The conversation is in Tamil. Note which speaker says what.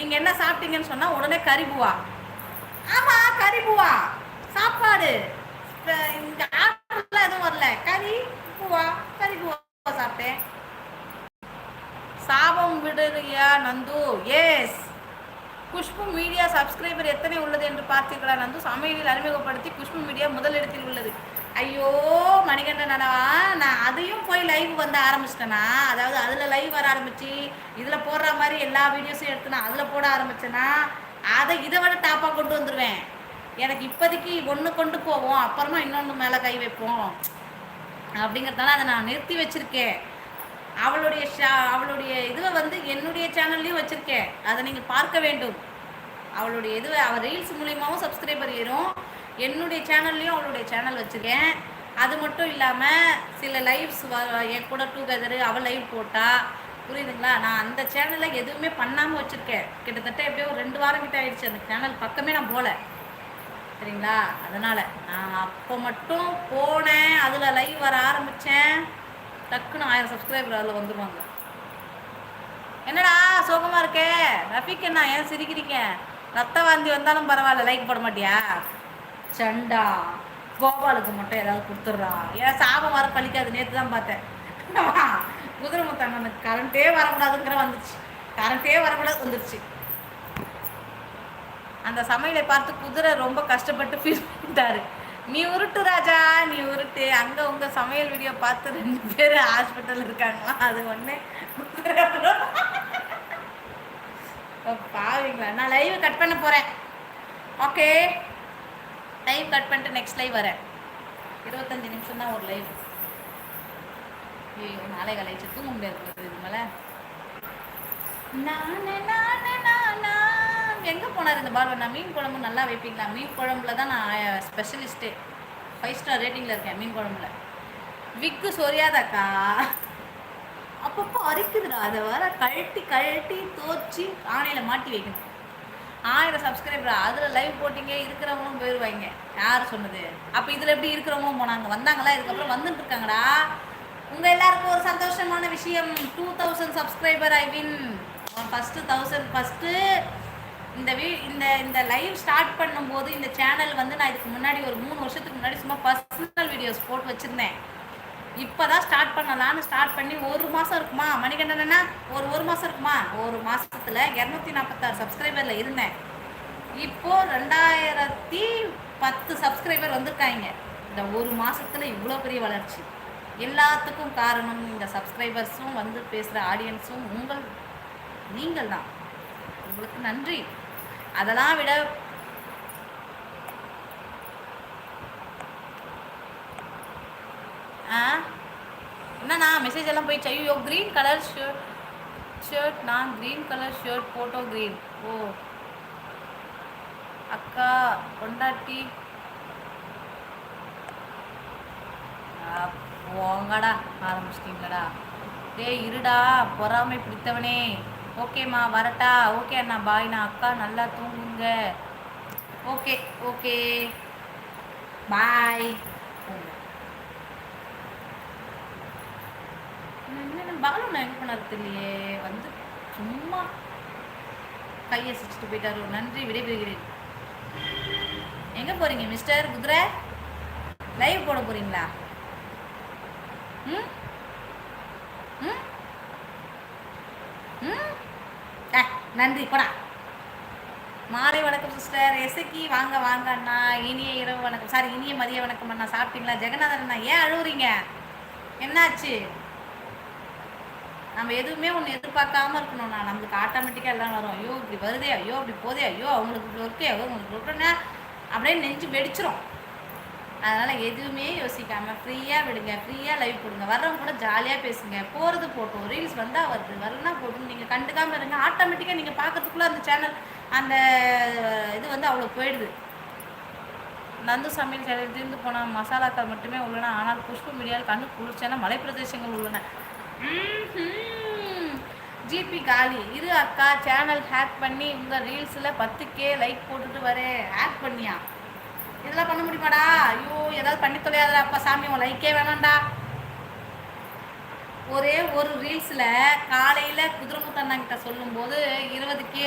Speaker 1: நீங்கள் என்ன சாப்பிட்டீங்கன்னு சொன்னால் உடனே கறிபுவா ஆமாம் கறிபுவா சாப்பாடு. இந்த ஆப்பிள் எதுவும் வரல. கறி பூவா கறி பூவா சாப்பிட்டேன். சாபம் விடுறியா Nandu? Yes Khushbu media subscriber எத்தனை உள்ளது என்று பார்த்தீர்களா நந்து? சமையலில் அறிமுகப்படுத்தி குஷ்பு மீடியா முதலிடத்தில் உள்ளது. ஐயோ மணிகண்டன் அண்ணா நான் அதையும் போய் லைவ் வந்து ஆரம்பிச்சிட்டேனா? அதாவது அதில் லைவ் வர ஆரம்பிச்சு இதில் போடுற மாதிரி எல்லா வீடியோஸும் எடுத்து நான் அதில் போட ஆரம்பிச்சேன்னா அதை இதை விட டாப்பாக கொண்டு வந்துடுவேன் எனக்கு இப்போதைக்கு ஒன்று கொண்டு போவோம் அப்புறமா இன்னொன்று மேலே கை வைப்போம் அப்படிங்கிறதால அதை நான் நிறுத்தி வச்சுருக்கேன். அவளுடைய ஷா அவளுடைய இதுவை வந்து என்னுடைய சேனல்லையும் வச்சுருக்கேன். அதை நீங்கள் பார்க்க வேண்டும். அவளுடைய இதுவை அவள் ரீல்ஸ் மூலியமாகவும் சப்ஸ்கிரைபர் ஏறும். என்னுடைய சேனல்லையும் அவளுடைய சேனல் வச்சுருக்கேன். அது மட்டும் இல்லாமல் சில லைவ்ஸ் வ என் கூட டூகெதரு அவள் லைவ் போட்டா புரியுதுங்களா? நான் அந்த சேனலை எதுவுமே பண்ணாமல் வச்சுருக்கேன். கிட்டத்தட்ட எப்படியோ ஒரு ரெண்டு வாரம் கிட்ட ஆயிடுச்சு. அந்த சேனல் பக்கமே நான் போகல சரிங்களா? அதனால் நான் அப்போ மட்டும் போனேன். அதில் லைவ் வர ஆரம்பித்தேன் டக்குன்னு ஆயிரம் சப்ஸ்கிரைபர் அதில் வந்துடுவாங்க என்னடா சோகமாக இருக்கே? ரஃபிக் என்ன ஏன் சிரிக்கிறீங்க? ரத்த வாந்தி வந்தாலும் பரவாயில்ல. லைக் போட மாட்டியா? சண்டா. கோபாலுக்கு மட்டும் ஏதாவது கொடுத்துட்றா. ஏன் சாபம் வர பழிக்காது நேற்று தான் பார்த்தேன். குதிரை முத்தண்ணனுக்கு கரண்ட்டே வரக்கூடாதுங்கிற வந்துச்சு கரண்ட்டே வரக்கூடாது வந்துருச்சு. அந்த சமையலை பார்த்து குதிரை ரொம்ப கஷ்டப்பட்டு ஃபீல் பண்ணிட்டாரு. நீ உருட்டு ராஜா நீ உருட்டு. அங்கே உங்கள் சமையல் வீடியோ பார்த்து ரெண்டு பேர் ஹாஸ்பிட்டல் இருக்காங்களா? அது ஒன்று பாவீங்களா? நான் லைவ் கட் பண்ண போகிறேன் ஓகே லைவ் கட் பண்ணிட்டு நெக்ஸ்ட் லைவ் வரேன். இருபத்தஞ்சு நிமிஷம் தான் ஒரு லைவ் ஐயோ நாளை கலைச்சு தூங்க முடியாது இது மேலே நானே எங்கே போனார் இந்த பால்வண்ணா நான் மீன் குழம்பு நல்லா வைப்பீங்களா? மீன் குழம்புல தான் நான் ஸ்பெஷலிஸ்ட்டு ஃபைவ் ஸ்டார் ரேட்டிங்கில் இருக்கேன் மீன் குழம்புல. விக்கு சொரியாதாக்கா. அப்பப்போ அரிக்குதுடா. அதை வர கழட்டி கழட்டி தோச்சி ஆணையில் மாட்டி வைக்கணும். ஆயிரம் சப்ஸ்கிரைபர் அதில் லைவ் போட்டிங்க இருக்கிறவங்களும் போயிடுவாங்க யார் சொன்னது? அப்போ இதில் எப்படி இருக்கிறவங்களும் போனாங்க? வந்தாங்களா? இதுக்கப்புறம் வந்துட்டு இருக்காங்கடா. உங்கள் எல்லாருக்கும் ஒரு சந்தோஷமான விஷயம். Two thousand subscriber I win first thousand first இந்த வீ இந்த இந்த லைவ் ஸ்டார்ட் பண்ணும்போது இந்த சேனல் வந்து நான் இதுக்கு முன்னாடி ஒரு மூணு வருஷத்துக்கு முன்னாடி சும்மா பர்சனல் வீடியோஸ் போட்டு வச்சுருந்தேன். இப்போ தான் ஸ்டார்ட் பண்ணலான்னு ஸ்டார்ட் பண்ணி ஒரு மாதம் இருக்குமா? மணிகண்டனா ஒரு ஒரு மாதம் இருக்குமா? ஒரு மாதத்தில் இரநூத்தி நாற்பத்தாறு சப்ஸ்கிரைபரில் இருந்தேன். இப்போது ரெண்டாயிரத்தி பத்து சப்ஸ்கிரைபர் வந்திருக்காங்க. இந்த ஒரு மாதத்தில் இவ்வளோ பெரிய வளர்ச்சி. எல்லாத்துக்கும் காரணம் இந்த சப்ஸ்கிரைபர்ஸும் வந்து பேசுகிற ஆடியன்ஸும் உங்கள் நீங்கள் தான் உங்களுக்கு நன்றி. அதெல்லாம் விட ஆ? என்னண்ணா? மெசேஜ் எல்லாம் போயிடுச்சு. ஐயோ க்ரீன் கலர் ஷர்ட் ஷர்ட் நான் green colour shirt photo green ஓ. அக்கா கொண்டாட்டி போங்கடா. ஆரம்பிச்சிட்டிங்களடா. டேய் இருடா. பொறாமை பிடித்தவனே. ஓகேம்மா வரட்டா. ஓகே அண்ணா பாய்ண்ணா அக்கா நல்லா தூங்குங்க. ஓகே ஓகே பாய் என்ன பாலு நான் எங்கே இல்லையே. வந்து சும்மா கையை சிரிச்சுட்டு போயிட்டாரு. நன்றி விடைபெறுகிறேன். எங்கே போகிறீங்க மிஸ்டர் குதிரை? லைவ் போட போகிறீங்களா ம்? ம்? ம்? நன்றி போடா. மாலை வணக்கம் சிஸ்டர் எசக்கி வாங்க வாங்க அண்ணா. இனிய இரவு வணக்கம். சாரி இனிய மதிய வணக்கம் அண்ணா. சாப்பிட்டீங்களா? ஜெகநாதன் அண்ணா ஏன் அழுவுறீங்க? என்னாச்சு? நம்ம எதுவுமே ஒன்று எதிர்பார்க்காம இருக்கணும்ண்ணா. நம்மளுக்கு ஆட்டோமேட்டிக்காக எல்லாம் வரும். ஐயோ இப்படி வருதே ஐயோ அப்படி போதே ஐயோ அவங்களுக்கு இப்படி ஒர்க்கே ஐயோ உங்களுக்கு ஒர்க்குன்னா அப்படியே நெஞ்சு வெடிச்சிரும். அதனால் எதுவுமே யோசிக்காமல் ஃப்ரீயாக விடுங்க ஃப்ரீயாக லைவ் கொடுங்க வர்றவங்க கூட ஜாலியாக பேசுங்க. போகிறது போட்டோம் ரீல்ஸ் வந்தால் வருது. வரலனா போட்டு நீங்கள் கண்டுக்காமல் இருங்க. ஆட்டோமேட்டிக்காக நீங்கள் பார்க்கறதுக்குள்ளே அந்த சேனல் அந்த இது வந்து அவ்வளோ போயிடுது. நந்து சமையல் சேனல் தீர்ந்து போன மசாலாக்கள் மட்டுமே உள்ளன. ஆனால் புஷ்பு மீடியாவில் கண்ணு குளிர்ச்சியான மலை பிரதேசங்கள் உள்ளன ஜிபி காலி. இரு அக்கா சேனல் ஹேக் பண்ணி உங்கள் ரீல்ஸில் பத்து கே லைக் போட்டுட்டு வரேன் ஹேக் பண்ணியா? இதெல்லாம் பண்ண முடியுமாடா? ஐயோ ஏதாவது பண்ணி தொலையாதடா அப்பா சாமி உன் லைக்கே வேணாம்டா. ஒரே ஒரு ரீல்ஸில் காலையில் குதிரைமுத்தண்ணா கிட்ட சொல்லும்போது இருபது கே